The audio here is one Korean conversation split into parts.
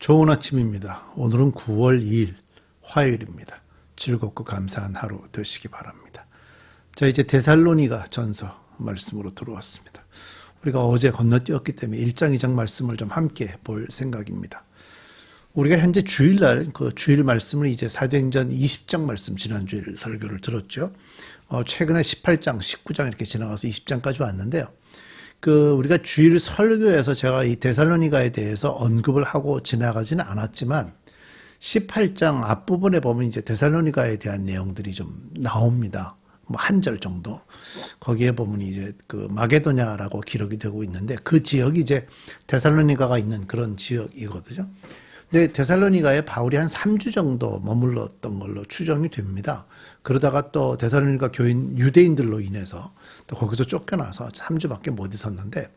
좋은 아침입니다. 오늘은 9월 2일 화요일입니다. 즐겁고 감사한 하루 되시기 바랍니다. 자, 이제 데살로니가 전서 말씀으로 들어왔습니다. 우리가 어제 건너뛰었기 때문에 1장, 2장 말씀을 좀 함께 볼 생각입니다. 우리가 현재 주일날 그 주일 말씀을 이제 사도행전 20장 말씀 지난주일 설교를 들었죠. 어, 최근에 18장, 19장 이렇게 지나가서 20장까지 왔는데요. 그 우리가 주일 설교에서 제가 이 데살로니가에 대해서 언급을 하고 지나가지는 않았지만 18장 앞부분에 보면 이제 데살로니가에 대한 내용들이 좀 나옵니다. 뭐 한 절 정도. 거기에 보면 이제 그 마게도냐라고 기록이 되고 있는데 그 지역이 이제 데살로니가가 있는 그런 지역이거든요. 근데 데살로니가에 바울이 한 3주 정도 머물렀던 걸로 추정이 됩니다. 그러다가 또 데살로니가 교인 유대인들로 인해서 또 거기서 쫓겨나서 3주밖에 못 있었는데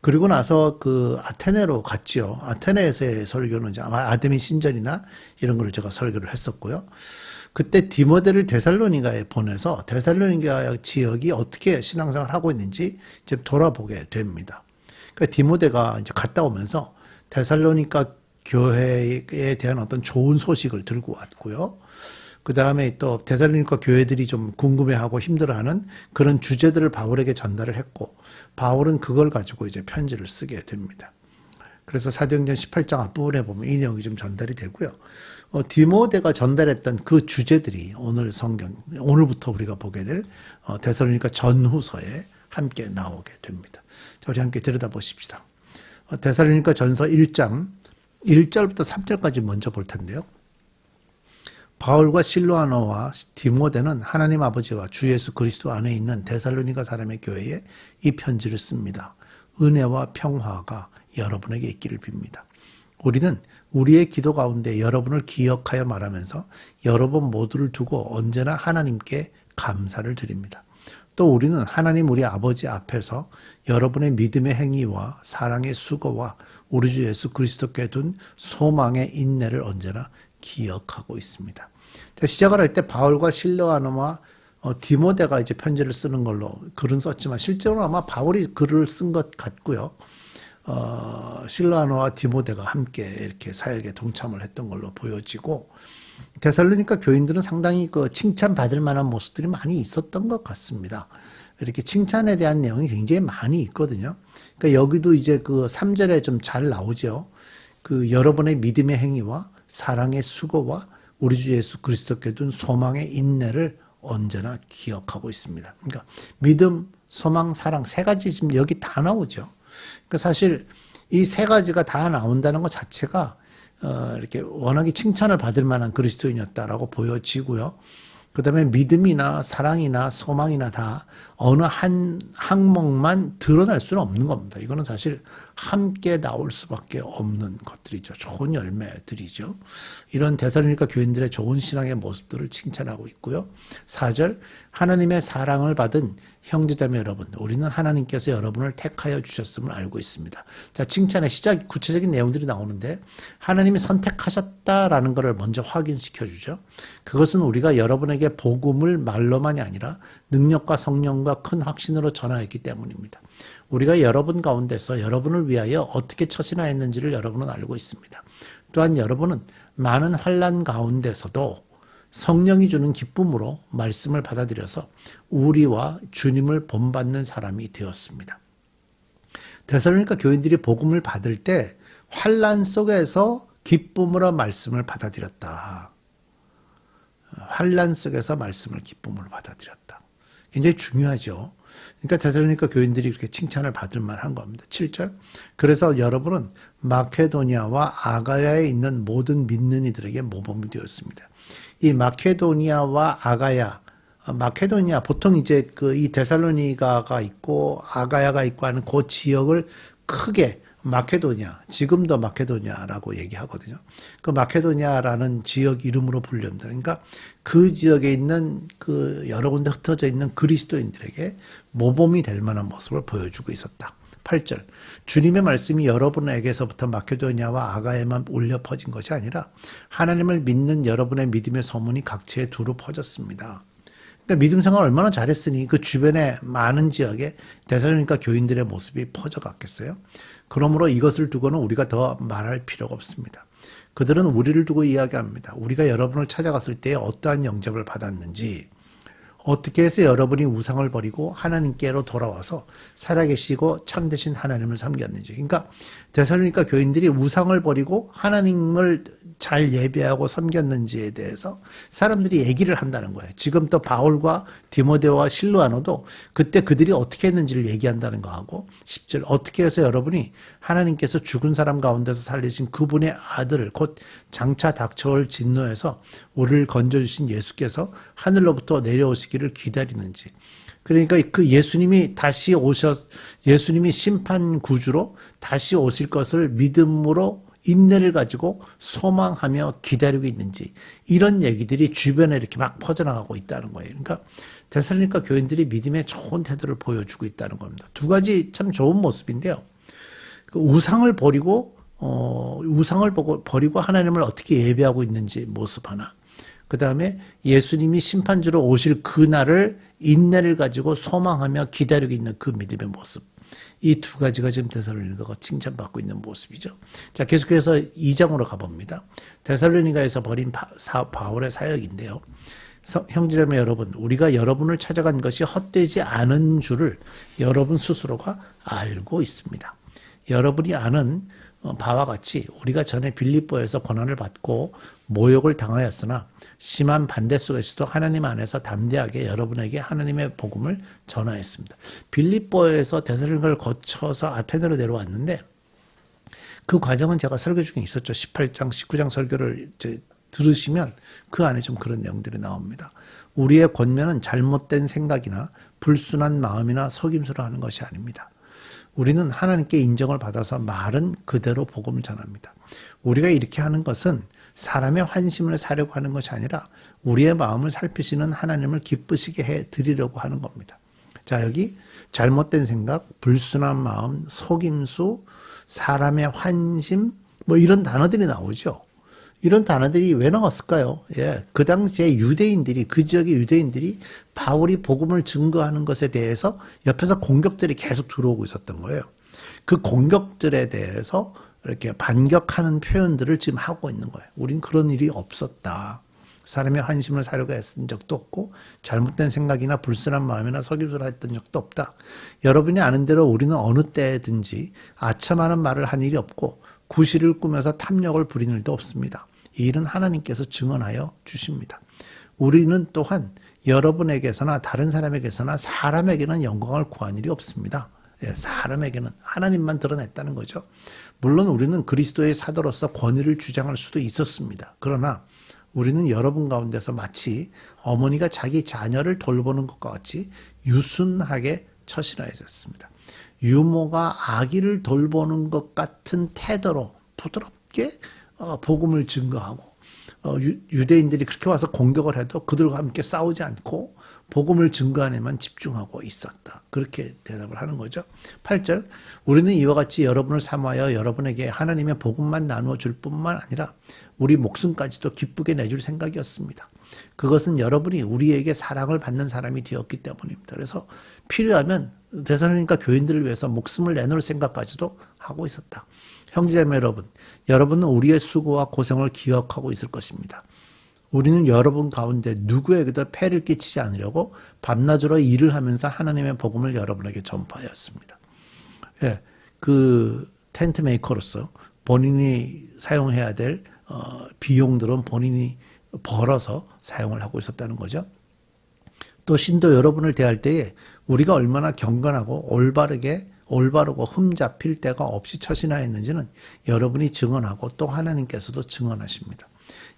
그리고 나서 그 아테네로 갔지요. 아테네에서의 설교는 이제 아마 아데미 신전이나 이런 걸 제가 설교를 했었고요. 그때 디모데를 데살로니가에 보내서 데살로니가 지역이 어떻게 신앙생활 하고 있는지 이제 돌아보게 됩니다. 그러니까 디모데가 이제 갔다 오면서 데살로니가 교회에 대한 어떤 좋은 소식을 들고 왔고요. 그 다음에 또 데살로니가 교회들이 좀 궁금해하고 힘들어하는 그런 주제들을 바울에게 전달을 했고 바울은 그걸 가지고 이제 편지를 쓰게 됩니다. 그래서 사도행전 18장 앞부분에 보면 이 내용이 좀 전달이 되고요. 어, 디모데가 전달했던 그 주제들이 오늘 성경 오늘부터 우리가 보게 될 어, 데살로니가 전후서에 함께 나오게 됩니다. 자, 우리 함께 들여다보십시다. 어, 데살로니가 전서 1장 1절부터 3절까지 먼저 볼 텐데요. 바울과 실로아노와 디모데는 하나님 아버지와 주 예수 그리스도 안에 있는 데살로니가 사람의 교회에 이 편지를 씁니다. 은혜와 평화가 여러분에게 있기를 빕니다. 우리는 우리의 기도 가운데 여러분을 기억하여 말하면서 여러분 모두를 두고 언제나 하나님께 감사를 드립니다. 또 우리는 하나님 우리 아버지 앞에서 여러분의 믿음의 행위와 사랑의 수고와 우리 주 예수 그리스도께 둔 소망의 인내를 언제나 기억하고 있습니다. 시작을 할 때 바울과 실로아노와 어, 디모데가 이제 편지를 쓰는 걸로 글은 썼지만 실제로 아마 바울이 글을 쓴 것 같고요. 어, 실라노와 디모데가 함께 이렇게 사역에 동참을 했던 걸로 보여지고 데살로니카 교인들은 상당히 그 칭찬받을 만한 모습들이 많이 있었던 것 같습니다. 이렇게 칭찬에 대한 내용이 굉장히 많이 있거든요. 그러니까 여기도 이제 그 3절에 좀 잘 나오죠. 그 여러분의 믿음의 행위와 사랑의 수고와 우리 주 예수 그리스도께 둔 소망의 인내를 언제나 기억하고 있습니다. 그러니까 믿음, 소망, 사랑 세 가지 지금 여기 다 나오죠. 그러니까 사실 이 세 가지가 다 나온다는 것 자체가 어, 이렇게 워낙에 칭찬을 받을 만한 그리스도인이었다라고 보여지고요. 그 다음에 믿음이나 사랑이나 소망이나 다 어느 한 항목만 드러날 수는 없는 겁니다. 이거는 사실 함께 나올 수밖에 없는 것들이죠. 좋은 열매들이죠. 이런 대사로니까 교인들의 좋은 신앙의 모습들을 칭찬하고 있고요. 4절 하나님의 사랑을 받은 형제자매 여러분, 우리는 하나님께서 여러분을 택하여 주셨음을 알고 있습니다. 자, 칭찬의 시작 구체적인 내용들이 나오는데 하나님이 선택하셨다라는 것을 먼저 확인시켜 주죠. 그것은 우리가 여러분에게 복음을 말로만이 아니라 능력과 성령 과 큰 확신으로 전하였기 때문입니다. 우리가 여러분 가운데서 여러분을 위하여 어떻게 처신하였는지를 여러분은 알고 있습니다. 또한 여러분은 많은 환란 가운데서도 성령이 주는 기쁨으로 말씀을 받아들여서 우리와 주님을 본받는 사람이 되었습니다. 대살로니까 교인들이 복음을 받을 때 환란 속에서 기쁨으로 말씀을 받아들였다. 환란 속에서 말씀을 기쁨으로 받아들였다. 굉장히 중요하죠. 그러니까 데살로니가 교인들이 이렇게 칭찬을 받을 만한 겁니다. 7절. 그래서 여러분은 마케도니아와 아가야에 있는 모든 믿는 이들에게 모범이 되었습니다. 이 마케도니아와 아가야 어, 마케도니아 보통 이제 그 이 데살로니가가 있고 아가야가 있고 하는 그 지역을 크게 마케도니아, 지금도 마케도니아라고 얘기하거든요. 그 마케도니아라는 지역 이름으로 불립니다. 그러니까 그 지역에 있는 그 여러 군데 흩어져 있는 그리스도인들에게 모범이 될 만한 모습을 보여주고 있었다. 8절. 주님의 말씀이 여러분에게서부터 마케도니아와 아가에만 울려 퍼진 것이 아니라 하나님을 믿는 여러분의 믿음의 소문이 각지에 두루 퍼졌습니다. 그러니까 믿음 생활 얼마나 잘했으니 그 주변에 많은 지역에 대사로니까 교인들의 모습이 퍼져갔겠어요. 그러므로 이것을 두고는 우리가 더 말할 필요가 없습니다. 그들은 우리를 두고 이야기합니다. 우리가 여러분을 찾아갔을 때 어떠한 영접을 받았는지, 어떻게 해서 여러분이 우상을 버리고 하나님께로 돌아와서 살아계시고 참되신 하나님을 섬겼는지. 그러니까 데살로니가 교인들이 우상을 버리고 하나님을 잘 예배하고 섬겼는지에 대해서 사람들이 얘기를 한다는 거예요. 지금 또 바울과 디모데와 실로아노도 그때 그들이 어떻게 했는지를 얘기한다는 거하고 10절 어떻게 해서 여러분이 하나님께서 죽은 사람 가운데서 살리신 그분의 아들을 곧 장차 닥쳐올 진노에서 우리를 건져주신 예수께서 하늘로부터 내려오시기 를 기다리는지 그러니까 그 예수님이 다시 오셨, 예수님이 심판 구주로 다시 오실 것을 믿음으로 인내를 가지고 소망하며 기다리고 있는지 이런 얘기들이 주변에 이렇게 막 퍼져나가고 있다는 거예요. 그러니까 데살로니가 교인들이 믿음의 좋은 태도를 보여주고 있다는 겁니다. 두 가지 참 좋은 모습인데요. 그 우상을 버리고 어, 우상을 버리고 하나님을 어떻게 예배하고 있는지 모습 하나. 그 다음에 예수님이 심판주로 오실 그날을 인내를 가지고 소망하며 기다리고 있는 그 믿음의 모습. 이 두 가지가 지금 데살로니가가 칭찬받고 있는 모습이죠. 자, 계속해서 2장으로 가봅니다. 데살로니가에서 벌인 바, 사, 바울의 사역인데요. 형제자매 여러분, 우리가 여러분을 찾아간 것이 헛되지 않은 줄을 여러분 스스로가 알고 있습니다. 여러분이 아는 어, 바와 같이 우리가 전에 빌립보에서 고난을 받고 모욕을 당하였으나 심한 반대 속에서도 하나님 안에서 담대하게 여러분에게 하나님의 복음을 전하였습니다. 빌립보에서 대사령을 거쳐서 아테네로 내려왔는데 그 과정은 제가 설교 중에 있었죠. 18장, 19장 설교를 들으시면 그 안에 좀 그런 내용들이 나옵니다. 우리의 권면은 잘못된 생각이나 불순한 마음이나 속임수로 하는 것이 아닙니다. 우리는 하나님께 인정을 받아서 말은 그대로 복음을 전합니다. 우리가 이렇게 하는 것은 사람의 환심을 사려고 하는 것이 아니라 우리의 마음을 살피시는 하나님을 기쁘시게 해 드리려고 하는 겁니다. 자, 여기 잘못된 생각, 불순한 마음, 속임수, 사람의 환심, 뭐 이런 단어들이 나오죠. 이런 단어들이 왜 나왔을까요? 예, 그 당시에 유대인들이 그 지역의 유대인들이 바울이 복음을 증거하는 것에 대해서 옆에서 공격들이 계속 들어오고 있었던 거예요. 그 공격들에 대해서 이렇게 반격하는 표현들을 지금 하고 있는 거예요. 우린 그런 일이 없었다. 사람의 환심을 사려고 했은 적도 없고 잘못된 생각이나 불순한 마음이나 석유를 했던 적도 없다. 여러분이 아는 대로 우리는 어느 때든지 아첨하는 말을 한 일이 없고 구실을 꾸며서 탐욕을 부리는 일도 없습니다. 이 일은 하나님께서 증언하여 주십니다. 우리는 또한 여러분에게서나 다른 사람에게서나 사람에게는 영광을 구한 일이 없습니다. 예, 사람에게는 하나님만 드러냈다는 거죠. 물론 우리는 그리스도의 사도로서 권위를 주장할 수도 있었습니다. 그러나 우리는 여러분 가운데서 마치 어머니가 자기 자녀를 돌보는 것과 같이 유순하게 처신하였습니다. 유모가 아기를 돌보는 것 같은 태도로 부드럽게 어, 복음을 증거하고 어, 유대인들이 그렇게 와서 공격을 해도 그들과 함께 싸우지 않고 복음을 증거하는에만 집중하고 있었다. 그렇게 대답을 하는 거죠. 8절 우리는 이와 같이 여러분을 삼하여 여러분에게 하나님의 복음만 나누어 줄 뿐만 아니라 우리 목숨까지도 기쁘게 내줄 생각이었습니다. 그것은 여러분이 우리에게 사랑을 받는 사람이 되었기 때문입니다. 그래서 필요하면 대사님과 교인들을 위해서 목숨을 내놓을 생각까지도 하고 있었다. 형제자매 여러분, 여러분은 우리의 수고와 고생을 기억하고 있을 것입니다. 우리는 여러분 가운데 누구에게도 폐를 끼치지 않으려고 밤낮으로 일을 하면서 하나님의 복음을 여러분에게 전파하였습니다. 예, 그 텐트 메이커로서 본인이 사용해야 될 어, 비용들은 본인이 벌어서 사용을 하고 있었다는 거죠. 또 신도 여러분을 대할 때에 우리가 얼마나 경건하고 올바르게 올바르고 흠잡힐 데가 없이 처신하였는지는 여러분이 증언하고 또 하나님께서도 증언하십니다.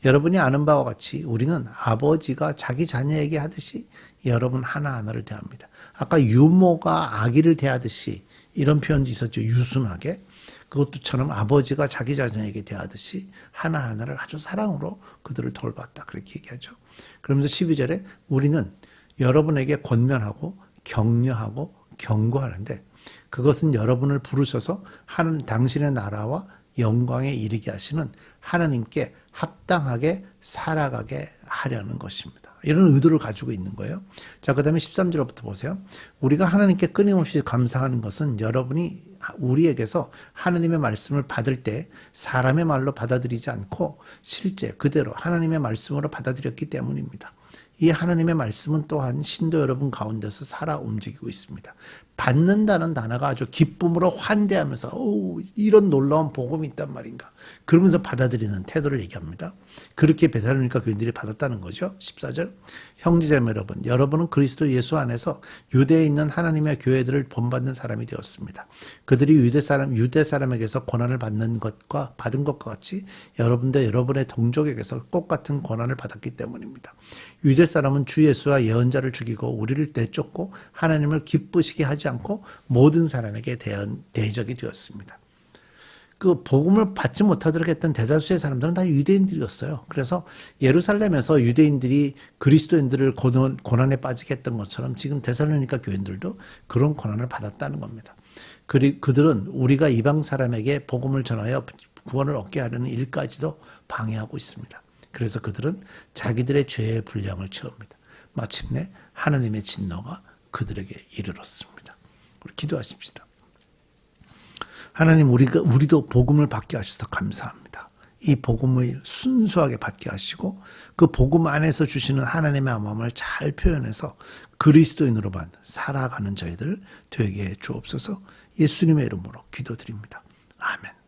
여러분이 아는 바와 같이 우리는 아버지가 자기 자녀에게 하듯이 여러분 하나하나를 대합니다. 아까 유모가 아기를 대하듯이 이런 표현도 있었죠. 유순하게. 그것도처럼 아버지가 자기 자녀에게 대하듯이 하나하나를 아주 사랑으로 그들을 돌봤다. 그렇게 얘기하죠. 그러면서 12절에 우리는 여러분에게 권면하고 격려하고 경고하는데 그것은 여러분을 부르셔서 하는 당신의 나라와 영광에 이르게 하시는 하나님께 합당하게 살아가게 하려는 것입니다. 이런 의도를 가지고 있는 거예요. 자, 그 다음에 13절부터 보세요. 우리가 하나님께 끊임없이 감사하는 것은 여러분이 우리에게서 하나님의 말씀을 받을 때 사람의 말로 받아들이지 않고 실제 그대로 하나님의 말씀으로 받아들였기 때문입니다. 이 하나님의 말씀은 또한 신도 여러분 가운데서 살아 움직이고 있습니다. 받는다는 단어가 아주 기쁨으로 환대하면서 오, 이런 놀라운 복음이 있단 말인가 그러면서 받아들이는 태도를 얘기합니다. 그렇게 베살로니가 교인들이 받았다는 거죠. 14절 형제자매 여러분 여러분은 그리스도 예수 안에서 유대에 있는 하나님의 교회들을 본받는 사람이 되었습니다. 그들이 유대 사람 유대 사람에게서 고난을 받는 것과 받은 것과 같이 여러분도 여러분의 동족에게서 똑 같은 고난을 받았기 때문입니다. 유대 사람은 주 예수와 예언자를 죽이고 우리를 내쫓고 하나님을 기쁘시게 하지 않고 모든 사람에게 대한 대적이 되었습니다. 그 복음을 받지 못하도록 했던 대다수의 사람들은 다 유대인들이었어요. 그래서 예루살렘에서 유대인들이 그리스도인들을 고난, 고난에 빠지게 했던 것처럼 지금 데살로니가 교인들도 그런 고난을 받았다는 겁니다. 그리 그들은 우리가 이방 사람에게 복음을 전하여 구원을 얻게 하려는 일까지도 방해하고 있습니다. 그래서 그들은 자기들의 죄의 분량을 채웁니다. 마침내 하나님의 진노가 그들에게 이르렀습니다. 우리 기도하십시다. 하나님 우리가 우리도 복음을 받게 하셔서 감사합니다. 이 복음을 순수하게 받게 하시고 그 복음 안에서 주시는 하나님의 마음을 잘 표현해서 그리스도인으로만 살아가는 저희들 되게 주옵소서 예수님의 이름으로 기도드립니다. 아멘.